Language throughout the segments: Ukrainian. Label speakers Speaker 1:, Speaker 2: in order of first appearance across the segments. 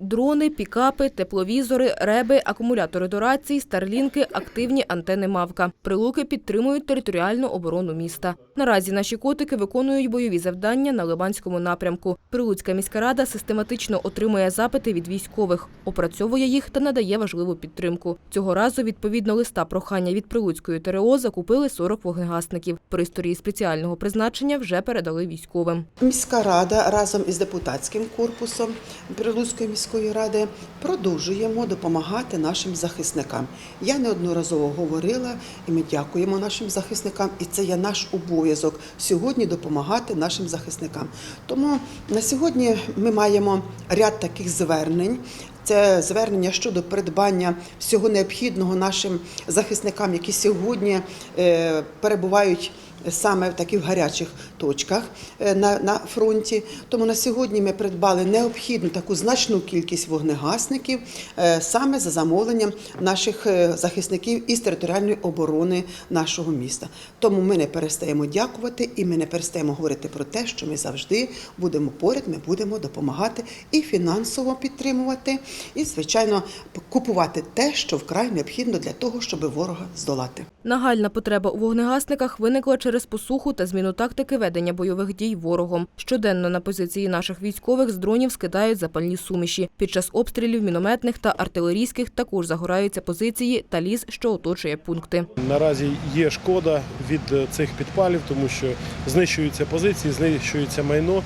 Speaker 1: Дрони, пікапи, тепловізори, реби, акумулятори до рацій, старлінки, активні антени Мавка. Прилуки підтримують територіальну оборону міста. Наразі наші котики виконують бойові завдання на Лиманському напрямку. Прилуцька міська рада систематично отримує запити від військових, опрацьовує їх та надає важливу підтримку. Цього разу, відповідно листа прохання від Прилуцької ТРО, закупили 40 вогнегасників. Пристрої спеціального призначення вже передали військовим.
Speaker 2: Міська рада разом із депутатським корпусом Прилуцької міської ради продовжуємо допомагати нашим захисникам. Я неодноразово говорила, і ми дякуємо нашим захисникам, і це є наш обов'язок сьогодні допомагати нашим захисникам. Тому на сьогодні ми маємо ряд таких звернень. Це звернення щодо придбання всього необхідного нашим захисникам, які сьогодні е, перебувають саме в таких гарячих точках е, на, на фронті. Тому на сьогодні ми придбали необхідну таку значну кількість вогнегасників е, саме за замовленням наших е, захисників із територіальної оборони нашого міста. Тому ми не перестаємо дякувати і ми не перестаємо говорити про те, що ми завжди будемо поряд, ми будемо допомагати і фінансово підтримувати, і звичайно купувати те, що вкрай необхідно для того, щоб ворога здолати.
Speaker 1: Нагальна потреба у вогнегасниках виникла посуху та зміну тактики ведення бойових дій ворогом. Щоденно на позиції наших військових з дронів скидають запальні суміші. Під час обстрілів мінометних та артилерійських також загораються позиції та ліс, що оточує пункти.
Speaker 3: Наразі є шкода від е, цих підпалів, тому що знищуються позиції, знищується майно.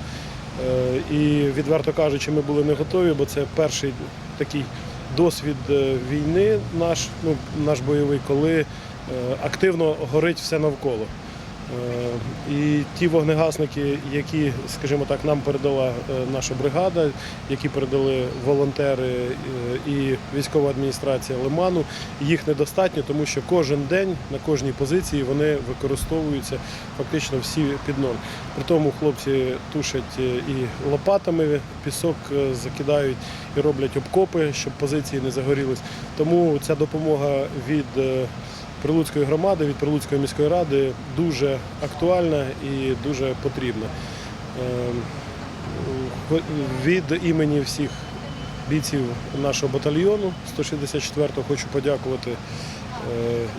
Speaker 3: Е, І відверто кажучи, ми були не готові, бо це перший такий досвід е, війни наш, ну, наш бойовий, коли активно горить все навколо. Е, І ті вогнегасники, які, скажімо так, нам передала е, наша бригада, які передали волонтери е, і військова адміністрація Лиману, їх недостатньо, тому що кожен день на кожній позиції вони використовуються фактично всі під ноль. При тому хлопці тушать і лопатами, пісок закидають і роблять обкопи, щоб позиції не загорілись. Тому ця допомога від Прилуцької громади, від Прилуцької міської ради дуже актуальна і дуже потрібна. Ем, Від імені всіх бійців нашого батальйону 164-го хочу подякувати, е,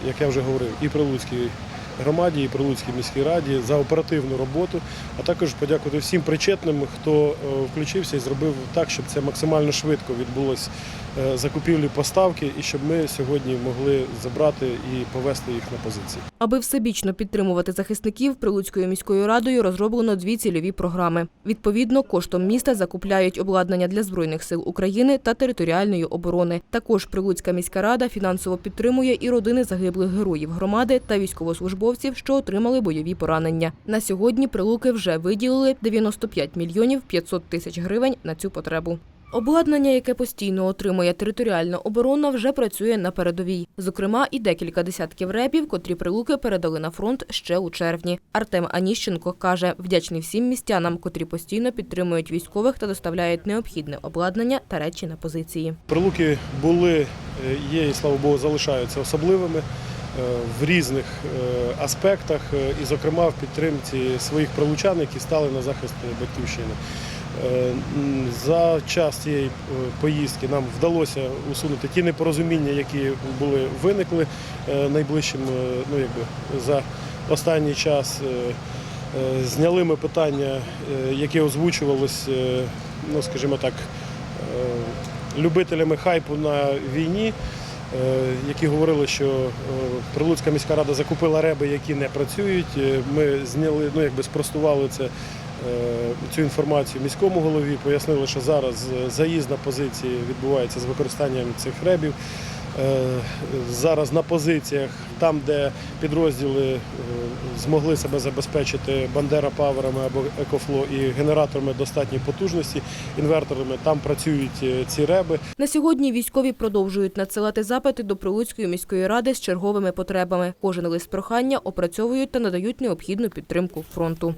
Speaker 3: як я вже говорив, і Прилуцькій громаді, і Прилуцькій міській раді за оперативну роботу, а також подякувати всім причетним, хто е, включився і зробив так, щоб це максимально швидко відбулось е, закупівлі поставки, і щоб ми сьогодні могли забрати і повезти їх на позиції.
Speaker 1: Аби всебічно підтримувати захисників, Прилуцькою міською радою розроблено дві цільові програми. Відповідно, коштом міста закупляють обладнання для Збройних сил України та територіальної оборони. Також Прилуцька міська рада фінансово підтримує і родини загиблих героїв громади та військовослужбовців, що отримали бойові поранення. На сьогодні Прилуки вже виділили 95 мільйонів 500 тисяч гривень на цю потребу. Обладнання, яке постійно отримує територіальна оборона, вже працює на передовій. Зокрема, і декілька десятків репів, котрі прилуки передали на фронт ще у червні. Артем Аніщенко каже, вдячний всім містянам, котрі постійно підтримують військових та доставляють необхідне обладнання та речі на позиції.
Speaker 3: Прилуки були, е, є і слава Богу, залишаються особливими е, в різних е, аспектах, і, зокрема, в підтримці своїх прилучан, які стали на захист батьківщини. Е, За час цієї е, поїздки нам вдалося усунути ті непорозуміння, які були виникли е, найближчим, ну якби за останній час. Зняли ми питання, які озвучувалися, е, ну скажімо так, любителями хайпу на війні, які говорили, що Прилуцька міська рада закупила реби, які не працюють. Ми зняли, ну якби спростували це. Е, Цю інформацію міському голові пояснили, що зараз е, заїзд на позиції відбувається з використанням цих ребів. Е, Зараз на позиціях, там, де підрозділи змогли себе забезпечити Бандера паверами або Екофло і генераторами достатньої потужності, інверторами, там працюють ці реби.
Speaker 1: На сьогодні військові продовжують надсилати запити до Прилуцької міської ради з черговими потребами. Кожен лист прохання опрацьовують та надають необхідну підтримку фронту.